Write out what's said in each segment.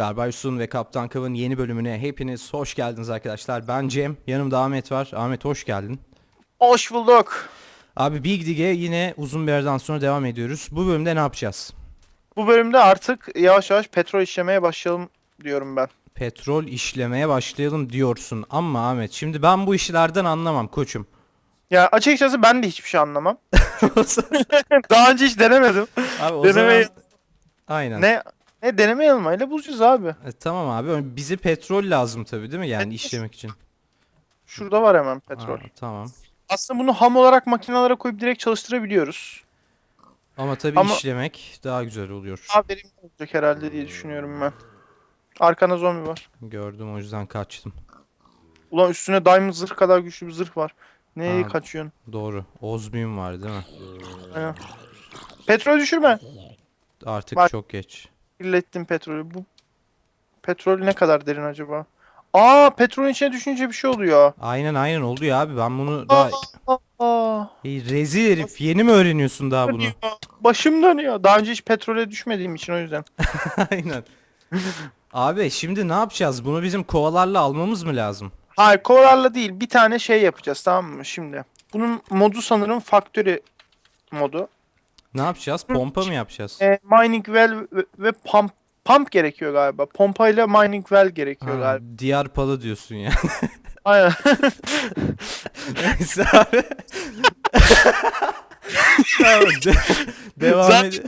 Garbayus'un ve Kaptan Kav'ın yeni bölümüne hepiniz hoş geldiniz arkadaşlar. Ben Cem, yanımda Ahmet var. Ahmet hoş geldin. Hoş bulduk. Abi Big Dig'e yine uzun bir aradan sonra devam ediyoruz. Bu bölümde ne yapacağız? Bu bölümde artık yavaş yavaş petrol işlemeye başlayalım diyorum ben. Petrol işlemeye başlayalım diyorsun. Ama Ahmet şimdi ben bu işlerden anlamam koçum. Ya açıkçası ben de hiçbir şey anlamam. Daha önce hiç denemedim. abi o Deneme- zaman... Aynen. Ne ne deneme yanılmayla bulacağız abi. E, tamam abi bize petrol lazım tabii değil mi yani Evet. işlemek için. Şurada var hemen petrol. Aa, tamam. Aslında bunu ham olarak makinelere koyup direkt çalıştırabiliyoruz. Ama tabii Ama- işlemek daha güzel oluyor. Daha verimli olacak herhalde diye düşünüyorum ben. Arkana zombi var. Gördüm o yüzden kaçtım. Ulan üstüne diamond zırh kadar güçlü bir zırh var. Neye Abi. kaçıyorsun? Doğru. Ozmium var değil mi? Aynen. Petrol düşürme. Artık Var. çok geç. Kirlettim petrolü. Bu petrol ne kadar derin acaba? Aa petrolün içine düşünce bir şey oluyor. Aynen aynen oldu ya abi ben bunu daha Aa, aa, Ey, rezil herif yeni mi öğreniyorsun daha bunu? Başım dönüyor. Daha önce hiç petrole düşmediğim için o yüzden. aynen. Abi şimdi ne yapacağız? Bunu bizim kovalarla almamız mı lazım? Hayır kovalarla değil bir tane şey yapacağız tamam mı şimdi. Bunun modu sanırım factory modu. Ne yapacağız? Pompa mı yapacağız? E, mining well ve, ve pump pump gerekiyor galiba. Pompayla mining well gerekiyor Ha, galiba. diğer palı diyorsun ya. Aynen. Neyse abi. tamam, de- devam Zaten- ed-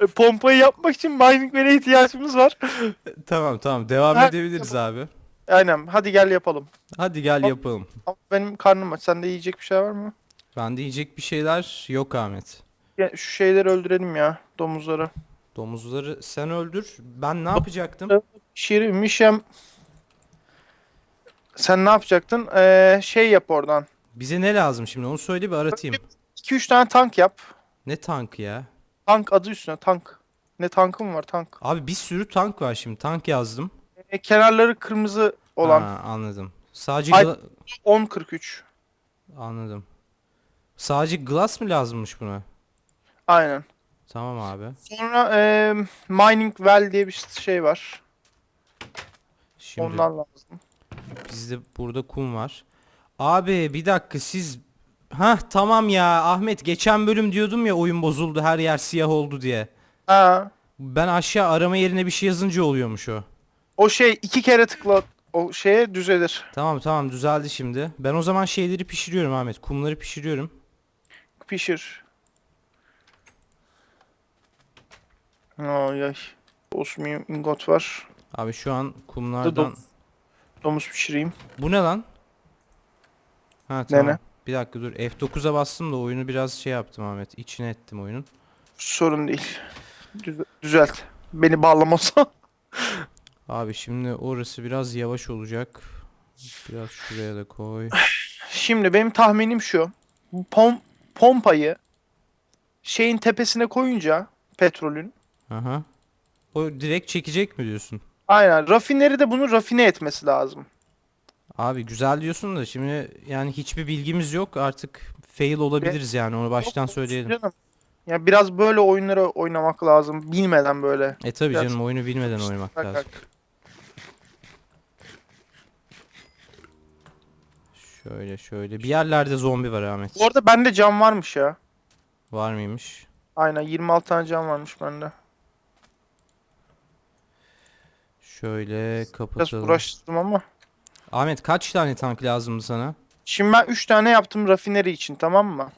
E, Pompayı yapmak için mining well'e ihtiyacımız var. Tamam tamam devam Ha, edebiliriz abi. Aynen hadi gel yapalım. Hadi gel yapalım. Ama Benim karnım aç. Sende yiyecek bir şey var mı? Bende yiyecek bir şeyler yok Ahmet. Ya, şu şeyleri öldürelim ya. Domuzları. Domuzları sen öldür. Ben ne yapacaktım? Şirimişem. Sen ne yapacaktın? Ee, şey yap oradan. Bize ne lazım şimdi onu söyle bir aratayım. 2-3 tane tank yap. Ne tank ya? Tank adı üstüne tank. Ne tankım var tank. Abi bir sürü tank var şimdi. Tank yazdım. E, kenarları kırmızı olan. Ha, anladım. Sadece Ay- gla- 10-43. anladım. Sadece glass mı lazımmış buna? Aynen. Tamam abi. Sonra e, mining well diye bir şey var. Şimdi Ondan lazım. bizde burada kum var. Abi bir dakika siz Ha tamam ya Ahmet geçen bölüm diyordum ya oyun bozuldu her yer siyah oldu diye. Ha. Ben aşağı arama yerine bir şey yazınca oluyormuş o. O şey iki kere tıkla o şeye düzelir. Tamam tamam düzeldi şimdi. Ben o zaman şeyleri pişiriyorum Ahmet. Kumları pişiriyorum. Pişir. Ay ay. Osmium ingot var. Abi şu an kumlardan... Domuz. Domuz pişireyim. Bu ne lan? Ha tamam. ne? Bir dakika dur. F9'a bastım da oyunu biraz şey yaptım Ahmet. İçine ettim oyunun. Sorun değil. Düze- düzelt. Beni bağlamasa. Abi şimdi orası biraz yavaş olacak. Biraz şuraya da koy. Şimdi benim tahminim şu. Pom pompayı şeyin tepesine koyunca petrolün Aha. O direkt çekecek mi diyorsun? aynen rafineri de bunu rafine etmesi lazım. Abi güzel diyorsun da şimdi yani hiçbir bilgimiz yok. Artık fail olabiliriz yani onu baştan Yok, söyleyelim. Canım. Ya biraz böyle oyunları oynamak lazım. Bilmeden böyle. E tabi Biraz- canım oyunu bilmeden oynamak Bak, lazım. bak. Şöyle şöyle. Bir yerlerde zombi var Ahmet. Bu arada bende cam varmış ya. Var mıymış? Aynen 26 tane cam varmış bende. Şöyle Biraz kapatalım. uğraştırdım ama. Ahmet kaç tane tank lazımdı sana? Şimdi ben 3 tane yaptım rafineri için tamam mı?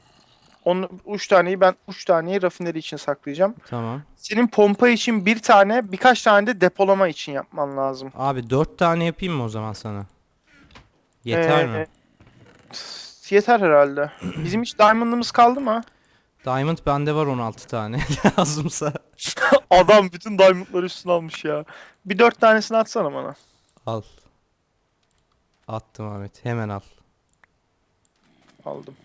Onu 3 taneyi ben 3 taneyi rafineri için saklayacağım. Tamam. Senin pompa için bir tane, birkaç tane de depolama için yapman lazım. Abi dört tane yapayım mı o zaman sana? Yeter Ee, mi? Yeter herhalde. Bizim hiç diamond'ımız kaldı mı? Diamond bende var 16 tane lazımsa. Adam bütün diamond'ları üstüne almış ya. Bir 4 tanesini atsana bana. Al. Attım Ahmet. Hemen al. Aldım.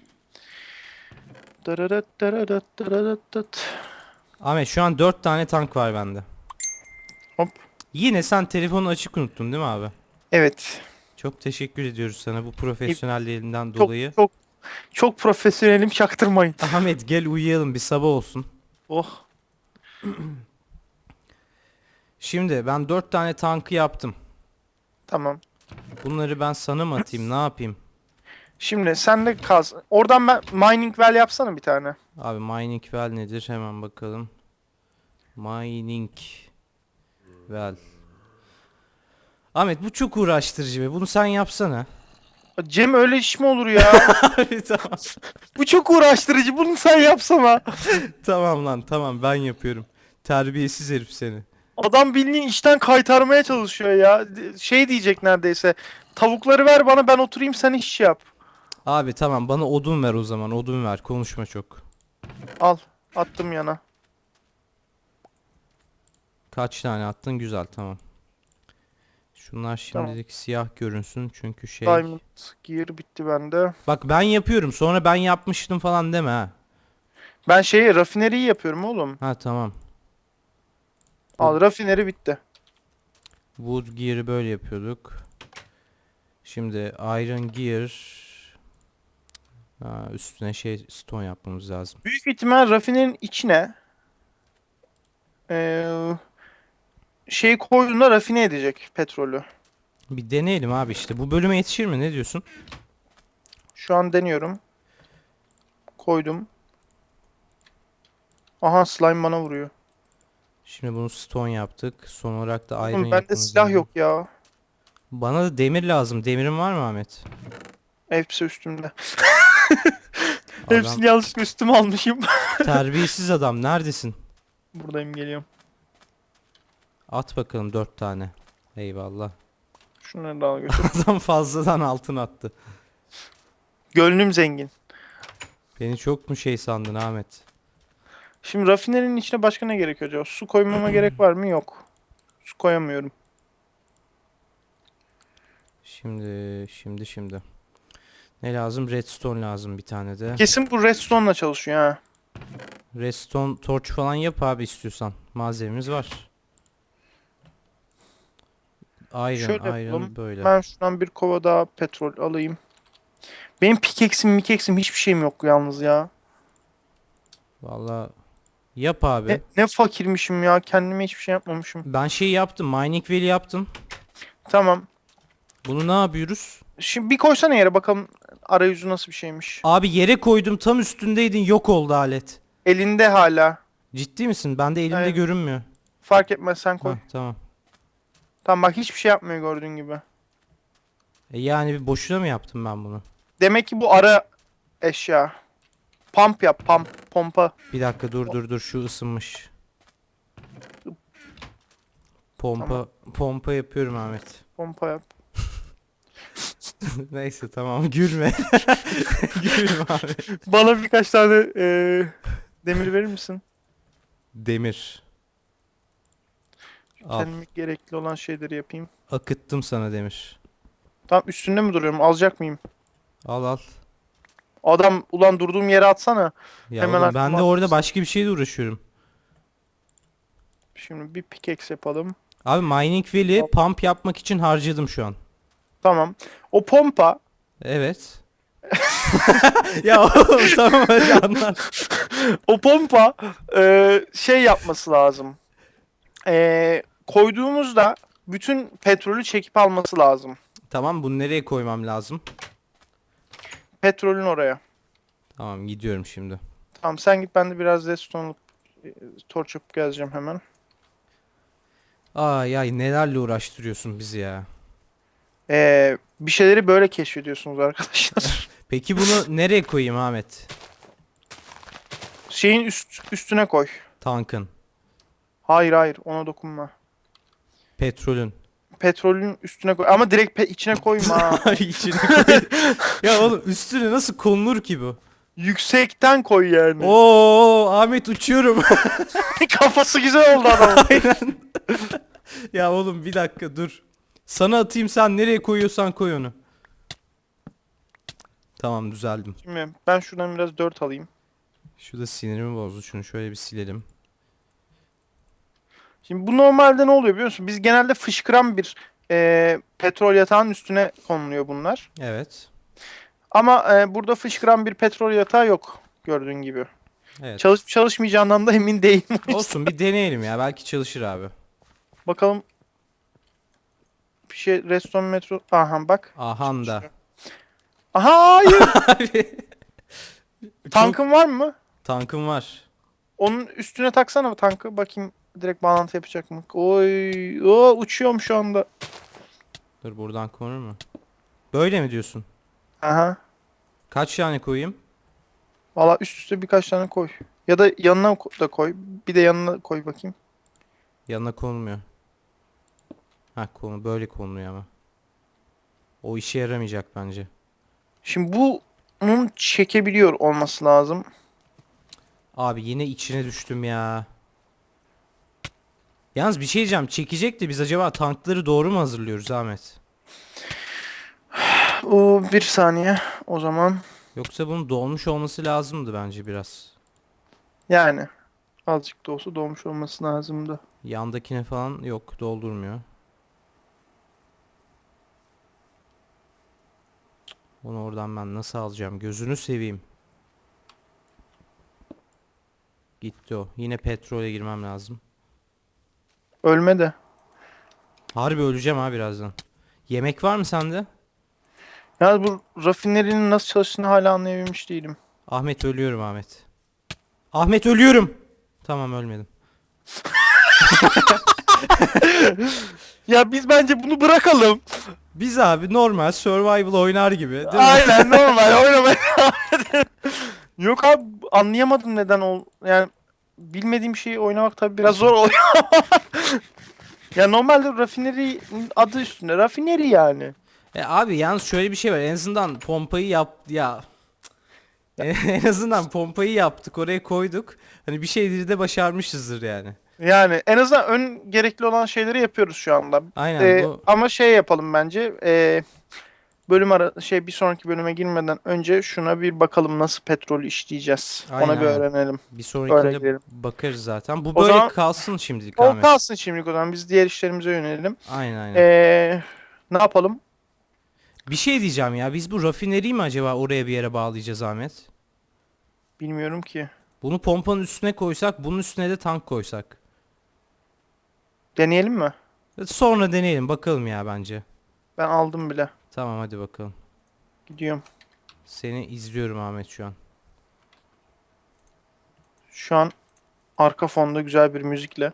Ahmet şu an 4 tane tank var bende. Hop. Yine sen telefonu açık unuttun değil mi abi? Evet. Çok teşekkür ediyoruz sana bu profesyonelliğinden dolayı. çok çok profesyonelim çaktırmayın. Ahmet gel uyuyalım bir sabah olsun. Oh. Şimdi ben 4 tane tankı yaptım. Tamam. Bunları ben sana mı atayım ne yapayım? Şimdi sen de kaz. Oradan ben mining well yapsana bir tane. Abi mining well nedir hemen bakalım. Mining well. Ahmet bu çok uğraştırıcı be. Bunu sen yapsana. Cem öyle iş mi olur ya? Tamam. Bu çok uğraştırıcı. Bunu sen yapsana. tamam lan tamam ben yapıyorum. Terbiyesiz herif seni. Adam bildiğin işten kaytarmaya çalışıyor ya. Şey diyecek neredeyse. Tavukları ver bana ben oturayım sen iş yap. Abi tamam bana odun ver o zaman odun ver konuşma çok. Al. Attım yana. Kaç tane attın güzel tamam. Şunlar şimdilik siyah görünsün çünkü şey. Diamond gear bitti bende. Bak ben yapıyorum sonra ben yapmıştım falan deme ha. Ben şeyi rafineriyi yapıyorum oğlum. Ha tamam. Al rafineri bitti. Wood gear'ı böyle yapıyorduk. Şimdi iron gear ha, üstüne şey stone yapmamız lazım. Büyük ihtimal rafinerin içine eee şey koyduğunda rafine edecek petrolü. Bir deneyelim abi işte. Bu bölüme yetişir mi? Ne diyorsun? Şu an deniyorum. Koydum. Aha slime bana vuruyor. Şimdi bunu stone yaptık. Son olarak da iron Oğlum bende silah lazım. yok ya. Bana da demir lazım. Demirin var mı Ahmet? Hepsi üstümde. Adam Hepsini yanlışlıkla üstüme almışım. terbiyesiz adam. Neredesin? Buradayım geliyorum. At bakalım dört tane. Eyvallah. Şunları da al götür. Adam fazladan altın attı. Gönlüm zengin. Beni çok mu şey sandın Ahmet? Şimdi rafinerinin içine başka ne gerekiyor acaba? Su koymama gerek var mı? Yok. Su koyamıyorum. Şimdi, şimdi, şimdi. Ne lazım? Redstone lazım bir tane de. Kesin bu redstone'la çalışıyor ha. Redstone torch falan yap abi istiyorsan. Malzememiz var. Iron, Şöyle iron yapalım. böyle. Ben şuradan bir kova daha petrol alayım. Benim pikeksim mikeksim hiçbir şeyim yok yalnız ya. Valla yap abi. Ne, ne fakirmişim ya. Kendime hiçbir şey yapmamışım. Ben şey yaptım. Mining Valley yaptım. Tamam. Bunu ne yapıyoruz? Şimdi bir koysana yere bakalım arayüzü nasıl bir şeymiş. Abi yere koydum tam üstündeydin yok oldu alet. Elinde hala. Ciddi misin? Bende elimde Evet. görünmüyor. Fark etmez sen koy. Hah, tamam. Tamam bak hiçbir şey yapmıyor gördüğün gibi. E yani bir boşuna mı yaptım ben bunu? Demek ki bu ara eşya. Pump yap pump. Pompa. Bir dakika dur dur dur şu ısınmış. Pompa Tamam. pompa yapıyorum Ahmet. Pompa yap. Neyse tamam gülme. gülme abi. Bana birkaç tane eee, demir verir misin? Demir. Al. Kendime gerekli olan şeyleri yapayım. Akıttım sana demir. Tam üstünde mi duruyorum? Alacak mıyım? Al al. Adam ulan durduğum yere atsana. Ya Hemen oğlum, ben aklıma de orada atmışsın. başka bir şeyle uğraşıyorum. Şimdi bir pickaxe yapalım. Abi mining valley Al. pump yapmak için harcadım şu an. Tamam. O pompa Evet. ya oğlum tamam hadi anlat. o pompa eee, şey yapması lazım. Eee, koyduğumuzda bütün petrolü çekip alması lazım. Tamam bunu nereye koymam lazım? Petrolün oraya. Tamam gidiyorum şimdi. Tamam sen git ben de biraz redstone alıp, e, torç yapıp geleceğim hemen. Ay ay nelerle uğraştırıyorsun bizi ya. Eee, bir şeyleri böyle keşfediyorsunuz arkadaşlar. Peki bunu nereye koyayım Ahmet? Şeyin üst, üstüne koy. Tankın, Hayır hayır ona dokunma. Petrolün. Petrolün üstüne koy. Ama direkt pe- içine koyma. Ay içine koy. ya oğlum üstüne nasıl konulur ki bu? Yüksekten koy yani. Oo Ahmet uçuyorum. Kafası güzel oldu adamın. Aynen. ya oğlum bir dakika dur. Sana atayım sen nereye koyuyorsan koy onu. Tamam düzeldim. Şimdi ben şuradan biraz 4 alayım. Şu da sinirimi bozdu. Şunu şöyle bir silelim. Şimdi bu normalde ne oluyor biliyor musun? Biz genelde fışkıran bir e, petrol yatağının üstüne konuluyor bunlar. Evet. Ama e, burada fışkıran bir petrol yatağı yok gördüğün gibi. Evet. Çalışıp çalışmayacağından da emin değilim. Olsun bir deneyelim ya. Belki çalışır abi. Bakalım. Bir şey redstone metro. Aha bak. Ahanda. Aha hayır. Tankın var mı? Tankım var. Onun üstüne taksana tankı. Bakayım direkt bağlantı yapacak mı? Oy. O uçuyorum şu anda. Dur buradan konur mu? Böyle mi diyorsun? Aha. Kaç tane koyayım? Valla üst üste birkaç tane koy. Ya da yanına ko- da koy. Bir de yanına koy bakayım. Yanına konulmuyor. Ha konu böyle konuluyor ama. O işe yaramayacak bence. Şimdi bunun çekebiliyor olması lazım. Abi yine içine düştüm ya. Yalnız bir şey diyeceğim. Çekecek de biz acaba tankları doğru mu hazırlıyoruz Ahmet? O bir saniye. O zaman Yoksa bunun dolmuş olması lazımdı bence biraz. yani azıcık da olsa doğmuş olması lazımdı. Yandakine falan yok doldurmuyor. Onu oradan ben nasıl alacağım? Gözünü seveyim. Gitti o. Yine petrole girmem lazım. Ölme de. Harbi öleceğim ha birazdan. Yemek var mı sende? Yani bu rafinerinin nasıl çalıştığını hala anlayabilmiş değilim. Ahmet ölüyorum Ahmet. Ahmet ölüyorum. Tamam ölmedim. Ya biz bence bunu bırakalım. Biz abi normal survival oynar gibi değil mi? Aynen normal oynamaya. Yok abi anlayamadım neden ol yani bilmediğim şeyi oynamak tabii biraz zor oluyor. ya normalde rafineri adı üstünde rafineri yani. E abi yalnız şöyle bir şey var. En azından pompayı yap ya. en azından pompayı yaptık, oraya koyduk. Hani bir şeyleri de başarmışızdır yani. Yani en azından ön gerekli olan şeyleri yapıyoruz şu anda. Aynen Ee, bu. ama şey yapalım bence. ee, bölüm ara şey bir sonraki bölüme girmeden önce şuna bir bakalım nasıl petrol işleyeceğiz. Aynen, Ona bir öğrenelim. Bir sonrakinde bakarız zaten. Bu O böyle zaman- kalsın şimdilik O Ahmet. kalsın şimdilik o zaman. Biz diğer işlerimize yönelelim. Aynen aynen. Ee, ne yapalım? Bir şey diyeceğim ya. Biz bu rafineriyi mi acaba oraya bir yere bağlayacağız Ahmet? Bilmiyorum ki. Bunu pompanın üstüne koysak, bunun üstüne de tank koysak. Deneyelim mi? Sonra deneyelim bakalım ya bence. Ben aldım bile. Tamam hadi bakalım. Gidiyorum. Seni izliyorum Ahmet şu an. Şu an arka fonda güzel bir müzikle.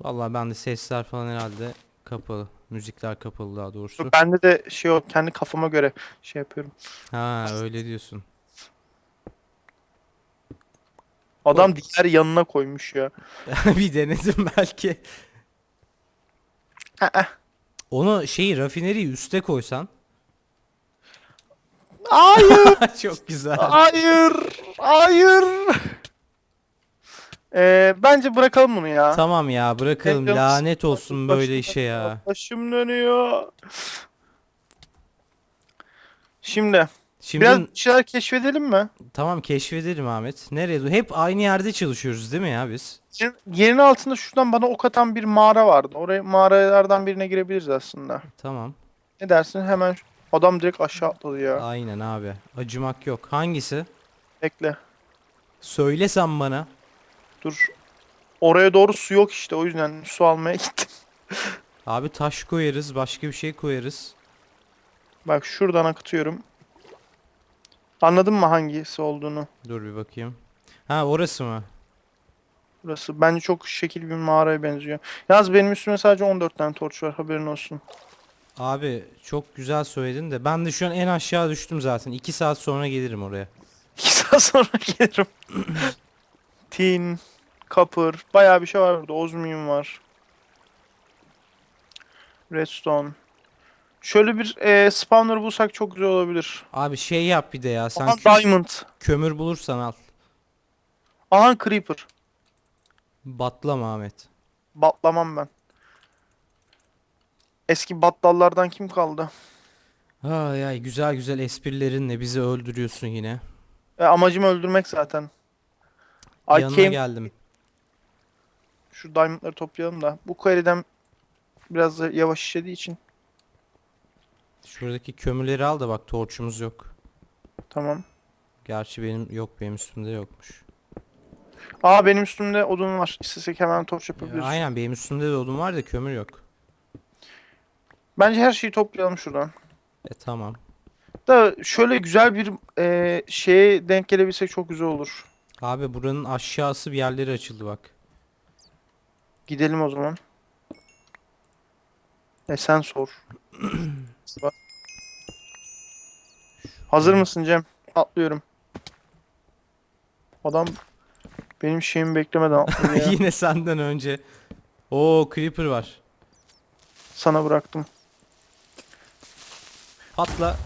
Vallahi ben de sesler falan herhalde kapalı. Müzikler kapalı daha doğrusu. Bende de şey o kendi kafama göre şey yapıyorum. Ha öyle diyorsun. Adam diğer yanına koymuş ya. bir denedim belki. Onu şeyi rafineriyi üste koysan. Hayır, Çok güzel. hayır, hayır. Ee, bence bırakalım bunu ya. Tamam ya bırakalım. Canım Lanet olsun başım böyle işe ya. Başım dönüyor. Şimdi, Şimdi biraz bir şeyler keşfedelim mi? tamam keşfedelim Ahmet. Nereye? Hep aynı yerde çalışıyoruz değil mi ya biz? Şimdi Yerin altında şuradan bana ok atan bir mağara vardı. Oraya mağaralardan birine girebiliriz aslında. Tamam. Ne dersin? Hemen şu- adam direkt aşağı atladı ya. Aynen abi. Acımak yok. Hangisi? Bekle. Söylesen bana. Dur. Oraya doğru su yok işte. O yüzden su almaya gittim. Abi taş koyarız, başka bir şey koyarız. Bak şuradan akıtıyorum. Anladın mı hangisi olduğunu? Dur bir bakayım. Ha orası mı? Burası. Bence çok şekil bir mağaraya benziyor. Yalnız benim üstüme sadece 14 tane torç var. Haberin olsun. Abi çok güzel söyledin de ben de şu an en aşağı düştüm zaten. 2 saat sonra gelirim oraya. 2 saat sonra gelirim. Tin, copper. Bayağı bir şey var burada. Osmium var. Redstone. Şöyle bir e, spawner bulsak çok güzel olabilir. Abi şey yap bir de ya. Sen Aha kö- diamond. kömür bulursan al. Aha creeper. Batlama Ahmet. Batlamam ben. Eski battallardan kim kaldı? Ay ay güzel güzel esprilerinle bizi öldürüyorsun yine. E, amacım öldürmek zaten. I Yanına came- geldim. Şu diamondları toplayalım da. Bu query'den biraz da yavaş işlediği için. Şuradaki kömürleri al da bak torçumuz yok. Tamam. Gerçi benim yok benim üstümde yokmuş. Aa benim üstümde odun var. İstesek hemen torç Ya, yapabiliriz. aynen benim üstümde de odun var da kömür yok. Bence her şeyi toplayalım şuradan. E tamam. Da şöyle güzel bir e, şeye denk gelebilsek çok güzel olur. Abi buranın aşağısı bir yerleri açıldı bak. Gidelim o zaman. E sen sor. Hazır mısın Cem? Atlıyorum. Adam benim şeyimi beklemeden atladı ya. Yine senden önce. Oo creeper var. Sana bıraktım. Patla.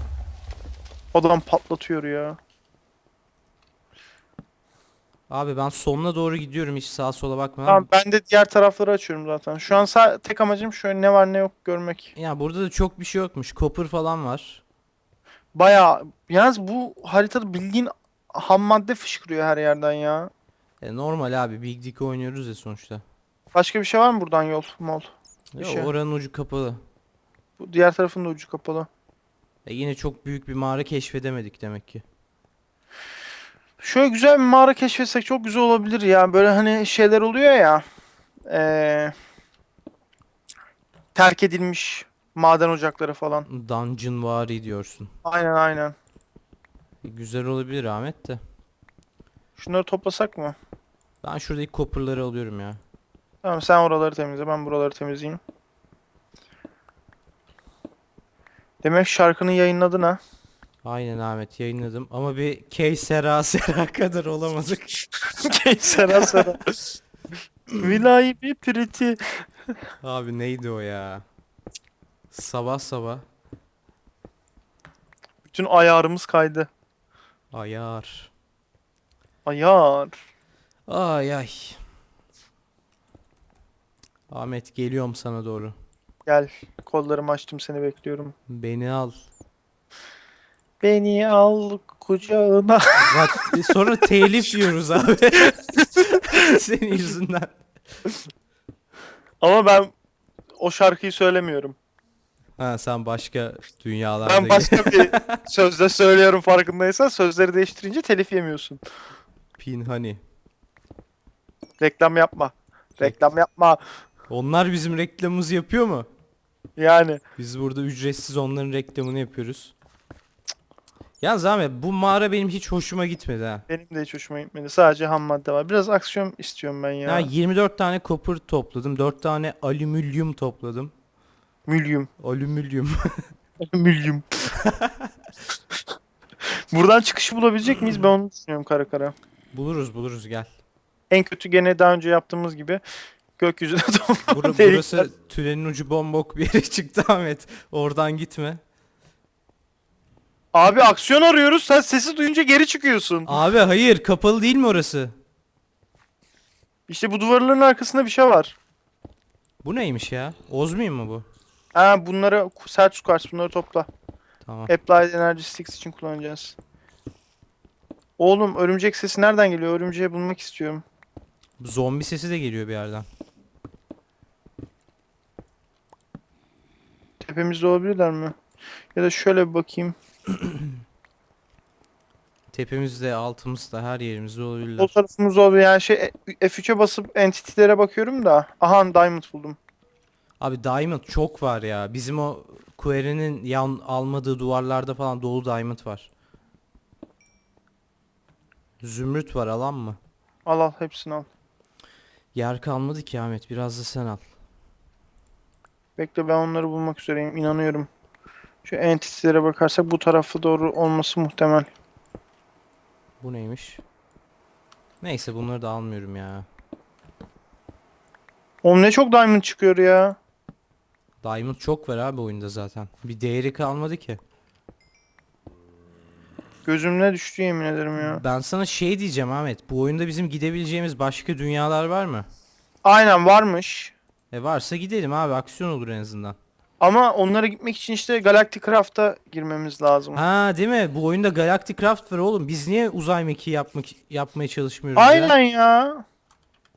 Adam patlatıyor ya. Abi ben sonuna doğru gidiyorum hiç sağa sola bakmadan. Tamam ben de diğer tarafları açıyorum zaten. Şu an sa- tek amacım şöyle ne var ne yok görmek. Ya burada da çok bir şey yokmuş. Copper falan var. Bayağı yalnız bu haritada bildiğin ham madde fışkırıyor her yerden ya. E normal abi Big Dick oynuyoruz ya sonuçta. Başka bir şey var mı buradan yol mol? Bir Yo, şey. oranın ucu kapalı. Bu diğer tarafın da ucu kapalı. E yine çok büyük bir mağara keşfedemedik demek ki. Şöyle güzel bir mağara keşfetsek çok güzel olabilir ya. Böyle hani şeyler oluyor ya. Eee terk edilmiş maden ocakları falan. Dungeon vari diyorsun. Aynen aynen. E, güzel olabilir Ahmet de. Şunları toplasak mı? Ben şuradaki copper'ları alıyorum ya. Tamam sen oraları temizle ben buraları temizleyeyim. Demek şarkının yayınladın ha. Aynen Ahmet yayınladım ama bir K Sera kadar olamadık. Sera sera. Vilayı bir priti. Abi neydi o ya? Sabah sabah Bütün ayarımız kaydı. ayar. Ayar. Ay ay. Ahmet geliyorum sana doğru. Gel. Kollarımı açtım seni bekliyorum. Beni al. Beni al kucağına. Bak e, sonra telif yiyoruz abi. Senin yüzünden. Ama ben o şarkıyı söylemiyorum. Ha sen başka dünyalarda Ben başka bir sözde söylüyorum farkındaysan. Sözleri değiştirince telif yemiyorsun. Pinhani. Reklam yapma. Reklam yapma. Onlar bizim reklamımızı yapıyor mu? Yani. Biz burada ücretsiz onların reklamını yapıyoruz. Yalnız Ahmet bu mağara benim hiç hoşuma gitmedi ha. Benim de hiç hoşuma gitmedi. Sadece ham madde var. Biraz aksiyon istiyorum ben ya. Ya 24 tane copper topladım. 4 tane alüminyum topladım. Milyum. Alüminyum. Milyum. Buradan çıkışı bulabilecek miyiz? Ben onu düşünüyorum kara kara. buluruz buluruz gel. En kötü gene daha önce yaptığımız gibi gökyüzüne doğru delikler. burası tünelin ucu bombok bir yere çıktı Ahmet. Oradan gitme. Abi aksiyon arıyoruz. Sen sesi duyunca geri çıkıyorsun. Abi hayır kapalı değil mi orası? İşte bu duvarların arkasında bir şey var. Bu neymiş ya? Ozmiyum mu bu? Ha bunları sert su karşı bunları topla. Tamam. Applied Energy Sticks için kullanacağız. Oğlum örümcek sesi nereden geliyor? Örümceği bulmak istiyorum. Zombi sesi de geliyor bir yerden. Tepemizde olabilirler mi? Ya da şöyle bir bakayım. Tepemizde, altımızda, her yerimizde olabilirler. tarafımızda olabilir. Yani şey F3'e basıp entity'lere bakıyorum da. Aha diamond buldum. Abi diamond çok var ya. Bizim o Quarry'nin yan almadığı duvarlarda falan dolu diamond var. Zümrüt var alan mı? Al al hepsini al. Yer kalmadı ki Ahmet biraz da sen al. Bekle ben onları bulmak üzereyim. inanıyorum. Şu entity'lere bakarsak bu tarafa doğru olması muhtemel. Bu neymiş? Neyse bunları da almıyorum ya. Oğlum ne çok diamond çıkıyor ya. Diamond çok var abi oyunda zaten. Bir değeri kalmadı ki. Gözümle düştü yemin ederim ya. Ben sana şey diyeceğim Ahmet. Bu oyunda bizim gidebileceğimiz başka dünyalar var mı? Aynen varmış. E varsa gidelim abi aksiyon olur en azından. Ama onlara gitmek için işte Galactic Craft'a girmemiz lazım. Ha değil mi? Bu oyunda Galactic Craft var oğlum. Biz niye uzay mekiği yapmak yapmaya çalışmıyoruz ya? Aynen ya.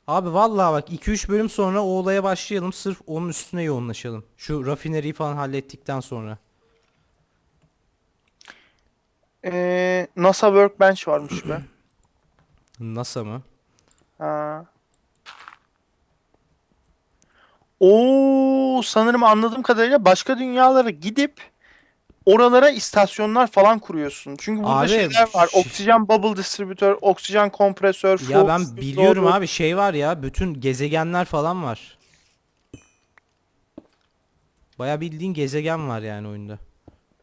Abi vallahi bak 2-3 bölüm sonra o olaya başlayalım. Sırf onun üstüne yoğunlaşalım. Şu rafineriyi falan hallettikten sonra. Ee, NASA Workbench varmış be. NASA mı? Ha. Oo, sanırım anladığım kadarıyla başka dünyalara gidip oralara istasyonlar falan kuruyorsun. Çünkü burada Abi, şeyler var. Oksijen bubble distribütör, oksijen kompresör, Ya ben biliyorum absorber. abi şey var ya bütün gezegenler falan var. Baya bildiğin gezegen var yani oyunda.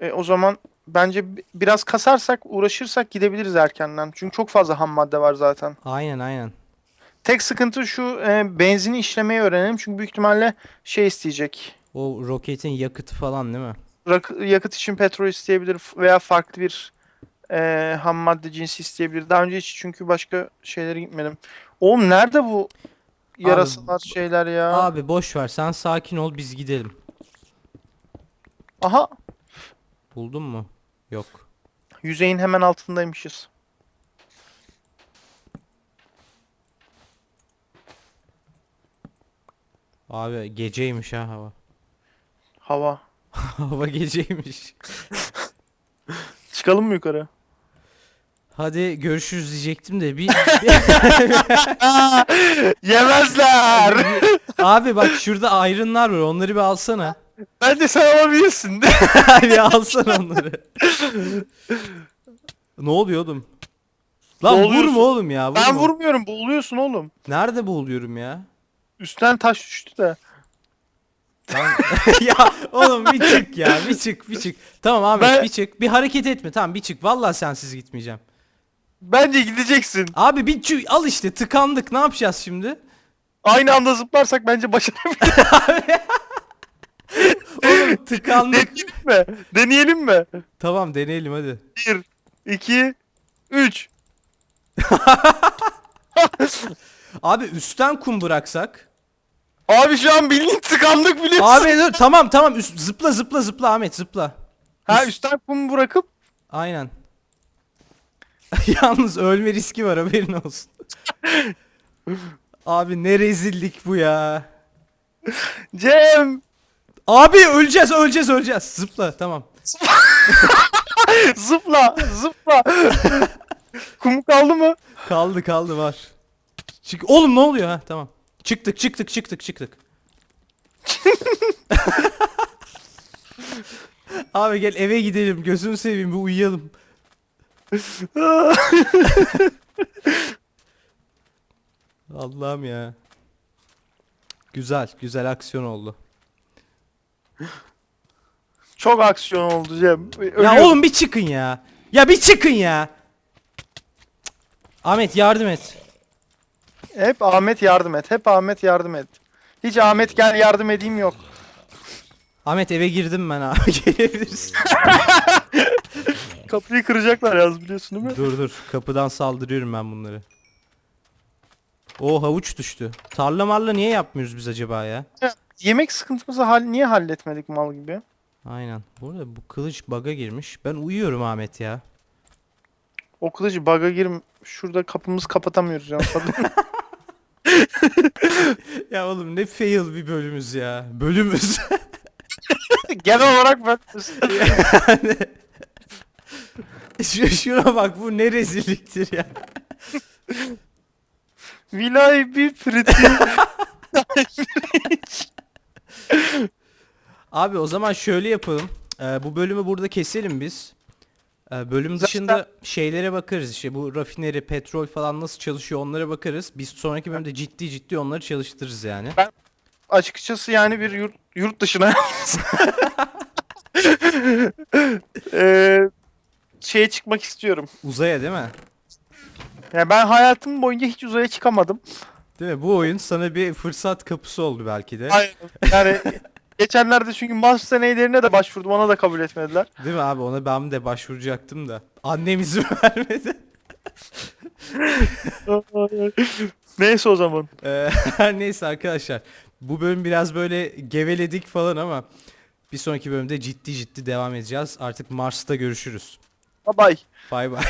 E, o zaman bence bi- biraz kasarsak, uğraşırsak gidebiliriz erkenden. Çünkü çok fazla ham madde var zaten. Aynen aynen. Tek sıkıntı şu e, benzini işlemeyi öğrenelim. Çünkü büyük ihtimalle şey isteyecek. O roketin yakıtı falan değil mi? Rak- yakıt için petrol isteyebilir veya farklı bir e, ham madde cinsi isteyebilir. Daha önce hiç çünkü başka şeylere gitmedim. Oğlum nerede bu yarasalar şeyler ya? Abi boş ver sen sakin ol biz gidelim. Aha Buldun mu? Yok. yüzeyin hemen altındaymışız. Abi geceymiş ha hava. Hava. hava geceymiş. Çıkalım mı yukarı? Hadi görüşürüz diyecektim de bir, Yemezler. Abi bak şurada ayrınlar var onları bir alsana. Bence sen alabilirsin. Hadi alsana onları. ne oluyor oğlum? Lan Boğuluyorsun. vurma oğlum ya. Vurma. ben vurmuyorum. Boğuluyorsun oğlum. Nerede boğuluyorum ya? Üstten taş düştü de. Ya oğlum bir çık ya bir çık bir çık. Tamam Ahmet Ben- bir çık. Bir hareket etme tamam bir çık. Vallahi sensiz gitmeyeceğim. Bence gideceksin. Abi bir çık al işte tıkandık ne yapacağız şimdi? Aynı anda zıplarsak bence başarabiliriz. Oğlum tıkandık. Deneyelim mi? Deneyelim mi? tamam deneyelim hadi. 1, 2, 3. Abi üstten kum bıraksak. Abi şu an bildiğin tıkandık biliyorsun. Abi dur tamam tamam üst, zıpla zıpla zıpla Ahmet zıpla. Ha üstten kum bırakıp Aynen. Yalnız ölme riski var haberin olsun. Abi ne rezillik bu ya. Cem Abi öleceğiz öleceğiz öleceğiz. Zıpla tamam. zıpla zıpla. kum kaldı mı? Kaldı kaldı var. Çık Oğlum ne oluyor ha tamam. Çıktık çıktık çıktık çıktık. Abi gel eve gidelim gözünü seveyim bir uyuyalım. Allah'ım ya. Güzel güzel aksiyon oldu. Çok aksiyon oldu Cem. Ya Ölüyorum. oğlum bir çıkın ya. Ya bir çıkın ya. Ahmet yardım et. Hep Ahmet yardım et. Hep Ahmet yardım et. Hiç Ahmet gel yardım edeyim yok. Ahmet eve girdim ben abi gelebilirsin. Kapıyı kıracaklar yaz biliyorsun değil mi? dur dur kapıdan saldırıyorum ben bunları. O havuç düştü. Tarla marla niye yapmıyoruz biz acaba ya? Yemek sıkıntımızı hal niye halletmedik mal gibi? Aynen. Bu arada bu kılıç baga girmiş. Ben uyuyorum Ahmet ya. O kılıcı bug'a girim. Şurada kapımızı kapatamıyoruz ya. ya oğlum ne fail bir bölümüz ya. Bölümüz. Genel olarak ben yani. Şu, şuna bak bu ne rezilliktir ya. Vilay bir priti. Abi o zaman şöyle yapalım. Ee, bu bölümü burada keselim biz. Ee, bölüm dışında şeylere bakarız işte bu rafineri, petrol falan nasıl çalışıyor onlara bakarız. Biz sonraki bölümde ciddi ciddi onları çalıştırırız yani. Açıkçası yani bir yurt, yurt dışına Eee şeye çıkmak istiyorum. Uzaya değil mi? Yani ben hayatım boyunca hiç uzaya çıkamadım. Değil mi? Bu oyun sana bir fırsat kapısı oldu belki de. Aynen. Yani geçenlerde çünkü Mars deneylerine de başvurdum ona da kabul etmediler. Değil mi abi? Ona ben de başvuracaktım da. Annem izin vermedi. Neyse o zaman. Ee, her neyse arkadaşlar. Bu bölüm biraz böyle geveledik falan ama bir sonraki bölümde ciddi ciddi devam edeceğiz. Artık Mars'ta görüşürüz. Bye bye. Bay bay.